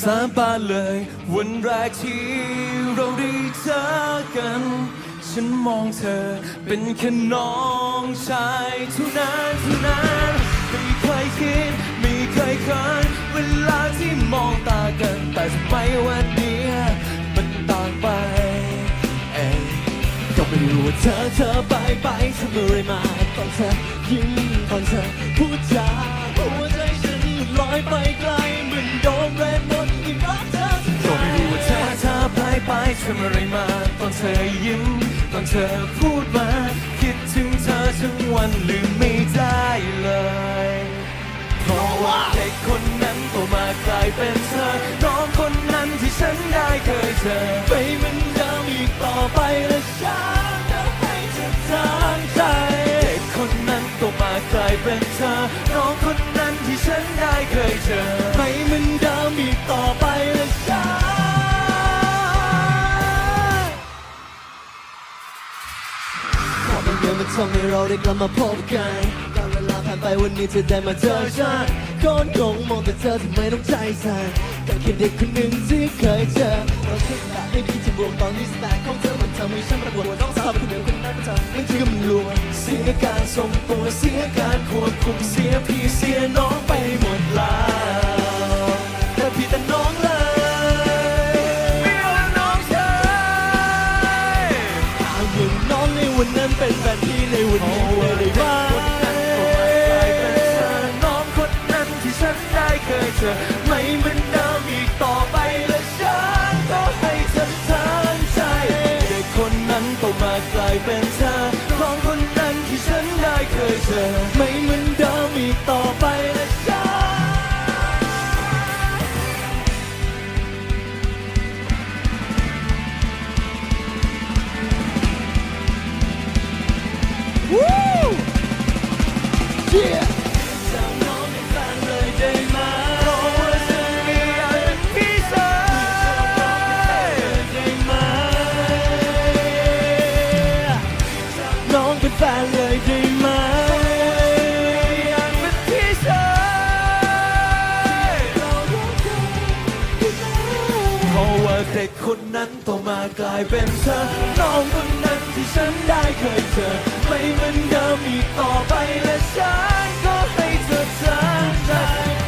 สาบานเลย วันแรกที่เราได้เจอกัน ฉันมองเธอเป็นแค่น้องชายเท่านั้นเท่านั้นไม่เคยคิดไม่เคยคิดเวลาที่มองตากัน แต่ทำไมวันนี้มันต่างไปเอ้ยก็ไม่รู้ว่าเธอเธอไปไปทำอะไรมาตอนเธอยิ้มตอนเธอ ทำอะไรมาตอนเธอยิ้ม ตอนเธอพูดมา คิดถึงเธอทั้งวันลืมไม่ได้เลย เพราะว่าเด็กคนนั้นโตมากลายเป็นเธอ น้องคนนั้นที่ฉันได้เคยเจอไปเหมันเดิมอีกต่อไปและฉันจะให้เธอทางใจเด็กคนนั้นโตมากลายเป็นเธอ น้องคนนั้นที่ฉันได้เคยเจอ อเป็นทำให้เราได้กลับมาพบกันการเวลาผ่านไปวันนี้เธอได้มาเจอฉันคนคงมองแต่เธอทำไมต้องใจสั่นกันแค่เด็กคนหนึ่งที่เคยเจอเราคิดแบบไม่ดีที่บวกตอนนี้สแตกของเธอมันทำให้ฉันระบวต้องสาบคนเดียวคนนั้นมันทำมันคือกำลวงเสียการทรงตัวเสียการควบคุมเสียพี่เสียน้องไปหมดแล้ว เป็นเธอของคนนั้นที่ฉันได้เคยเจอ ไม่เหมือนเดิมอีกต่อไปและฉัน Yeah เป็นแฟนเลยได้ไหมอยากเป็นพี่ชายเพราะว่าเด็กคนนั้นโตมากลายเป็นเธอน้องคนนั้นที่ฉันได้เคยเจอ ไม่เหมือนเดิมอีกต่อไปและฉันก็ให้เธอทั้งใจ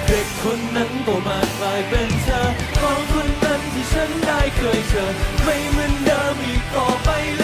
เด็กคนนั้นโตมากลายเป็นเธอน้องคนนั้นที่ฉันได้เคยเจอ ไม่เหมือนเดิมอีกต่อไปและ